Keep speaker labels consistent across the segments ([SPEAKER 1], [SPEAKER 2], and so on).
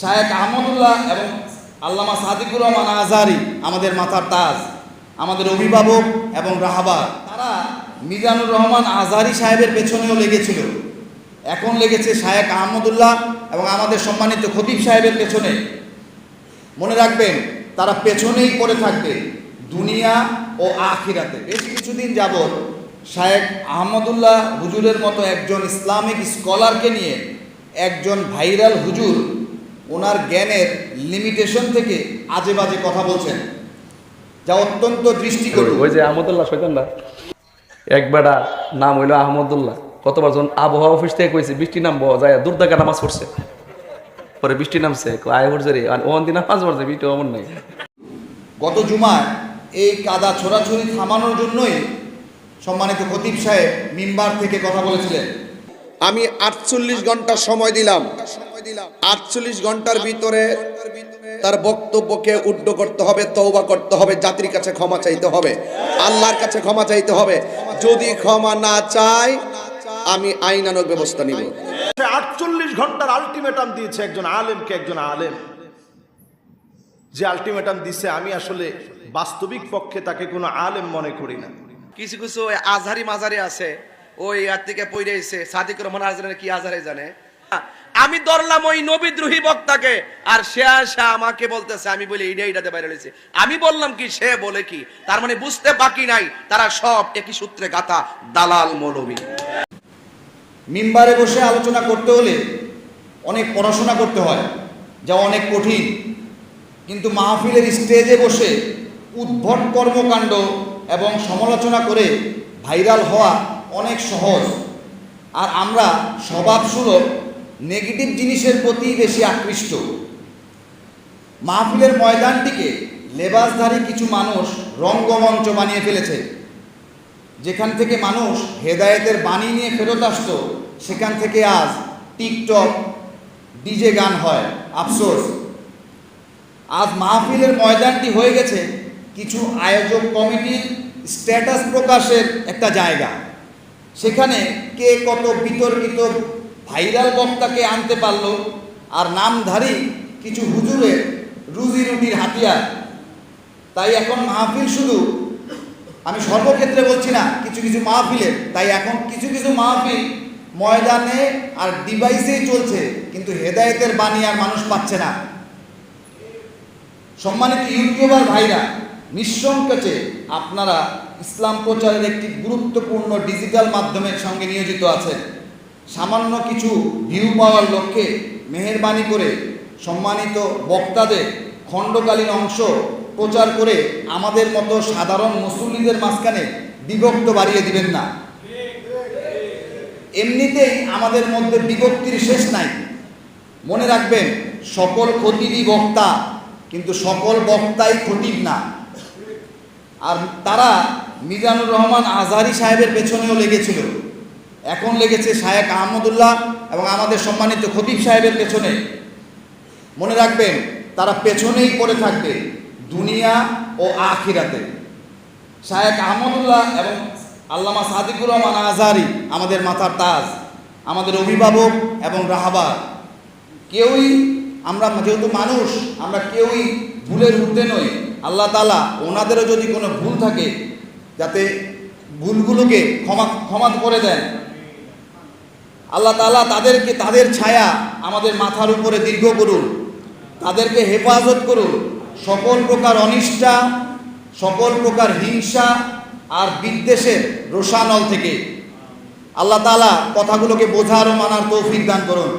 [SPEAKER 1] শায়েক আহমদুল্লাহ এবং আল্লামা সাদিকুর রহমান আজহারি আমাদের মাথার তাজ, আমাদের অভিভাবক এবং রাহাবার, তারা মিজানুর রহমান আজহারি সাহেবের পেছনেও লেগেছিল। এখন লেগেছে শায়েক আহমদুল্লাহ এবং আমাদের সম্মানিত খতিব সাহেবের পেছনে। মনে রাখবেন, তারা পেছনেই পড়ে থাকবে, দুনিয়া ও আখিরাতে। বেশ কিছুদিন যাবৎ শায়েক আহমদুল্লাহ হুজুরের মতো একজন ইসলামিক স্কলারকে নিয়ে একজন ভাইরাল হুজুর ওনার জ্ঞানের লিমিটেশন থেকে আজে বাজে কথা বলছেন। যা অত্যন্ত দৃষ্টিকটু।
[SPEAKER 2] ওই যে আহমদুল্লাহ শৈতানরা এক বেড়া নাম হইল আহমদুল্লাহ। কতবার যখন আবহাওয়া অফিস থেকে কইছে বৃষ্টি নাম নামবো যায় দূর থেকে নামাজ পড়ছে। পরে বৃষ্টি নামছে কয় আয় হরছে রে ওখান দিন নামাজ পড়ছে বৃষ্টি অমন নাই।
[SPEAKER 1] গত জুমায় এই কাদা ছোড়াছুরি থামানোর জন্যই সম্মানিত খতিব সাহেব মিম্বার থেকে কথা বলেছিলেন।
[SPEAKER 3] আমি আটচল্লিশ ঘণ্টা সময় দিলাম। আটচল্লিশ ঘণ্টার ভিতরে তার বক্তব্যকে উড্ড করতে হবে তৌবা করতে হবে জাতির কাছে ক্ষমা চাইতে হবে আল্লাহর কাছে ক্ষমা চাইতে হবে। যদি ক্ষমা না চায় আমি আইনানক ব্যবস্থা নিব।
[SPEAKER 4] আটচল্লিশ ঘণ্টার আলটিমেটাম দিয়েছে একজন আলেমকে একজন আলেম। যে আলটিমেটাম দিছে আমি আসলে বাস্তবিক পক্ষে তাকে কোনো আলেম মনে করি না।
[SPEAKER 5] কিছু কিছু ওই আজহারি মাজারি আছে ওই ইয়ার থেকে পড়ে এসে সাদিক রহমান আজহারের কি আজহারে জানে? আমি ধরলাম ওই নবীদ্রোহী বক্তাকে, আর সে আসা আমাকে বলতেছে, আমি বলি এইটা এইটাতে বাইরে রয়েছে। আমি বললাম কি, সে বলে কি, তার মানে বুঝতে বাকি নাই, তারা সব একই সূত্রে গাথা, দালাল মৌলবী।
[SPEAKER 1] মিম্বারে বসে আলোচনা করতে হলে অনেক পড়াশোনা করতে হয় যা অনেক কঠিন। কিন্তু মাহফিলের স্টেজে বসে উদ্ভট কর্মকাণ্ড এবং সমালোচনা করে ভাইরাল হওয়া অনেক সহজ। আর আমরা স্বভাবসুলভ নেগেটিভ জিনিসের প্রতি বেশি আকৃষ্ট। মাহফিলের ময়দানটিকে লেবাসধারী কিছু মানুষ রঙ্গমঞ্চ বানিয়ে ফেলেছে। যেখান থেকে মানুষ হেদায়েতের বাণী নিয়ে ফেরত আসতো, সেখান থেকে আজ টিকটক, ডিজে গান হয়। আফসোস। আজ মাহফিলের ময়দানটি হয়ে গেছে কিছু আয়োজক কমিটির স্ট্যাটাস প্রকাশের একটা জায়গা। সেখানে কে কত বিতর্কিত ভাইরাল বক্তাকে আনতে পারল আর নামধারী কিছু হুজুরের রুজি রুটির হাতিয়ার। তাই এখন মাহফিল শুধু, আমি সর্বক্ষেত্রে বলছি না, কিছু কিছু মাহফিলের, তাই এখন কিছু কিছু মাহফিল ময়দানে আর ডিভাইসেই চলছে, কিন্তু হেদায়েতের বাণী আর মানুষ পাচ্ছে না। সম্মানিত ইউটিউবার ভাইরা, নিঃসংকোচে আপনারা ইসলাম প্রচারের একটি গুরুত্বপূর্ণ ডিজিটাল মাধ্যমের সঙ্গে নিয়োজিত আছেন। সামান্য কিছু ভিউ পাওয়ার লক্ষ্যে মেহেরবানি করে সম্মানিত বক্তাদের খণ্ডকালীন অংশ প্রচার করে আমাদের মতো সাধারণ মুসল্লিদের মাঝখানে বিভক্ত বাড়িয়ে দিবেন না। এমনিতেই আমাদের মধ্যে বিভক্তির শেষ নাই। মনে রাখবেন, সকল খতিবই বক্তা, কিন্তু সকল বক্তাই খতিব না। আর তারা মিজানুর রহমান আজহারি সাহেবের পেছনেও লেগেছিল। এখন লেগেছে শায়েক আহমদুল্লাহ এবং আমাদের সম্মানিত খতিব সাহেবের পেছনে। মনে রাখবেন, তারা পেছনেই পড়ে থাকবে দুনিয়া ও আখিরাতে। শায়েক আহমদুল্লাহ এবং আল্লামা সাদিকুর রহমান আজহারি আমাদের মাথার তাজ, আমাদের অভিভাবক এবং রাহাবার। কেউই আমরা যেহেতু মানুষ, আমরা কেউই ভুলের ঊর্ধ্বে নই। আল্লাহ তালা ওনাদেরও যদি কোনো ভুল থাকে, যাতে ভুলগুলোকে ক্ষমা ক্ষমা করে দেন আল্লাহ তালা তাদেরকে তাদের ছায়া আমাদের মাথার উপরে দীর্ঘ করুন। তাদেরকে হেফাজত করুন। সকল প্রকার অনিষ্ঠা, সকল প্রকার হিংসা আর বিদ্বেষের রোষানল থেকে আল্লাহ তালা কথাগুলোকে বোঝার ও মানার তৌফিক দান করুন।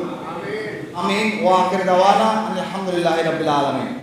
[SPEAKER 1] আমি ওয়াকের দাওয়ানা আলহামদুলিল্লাহ রবিল্লা আলমী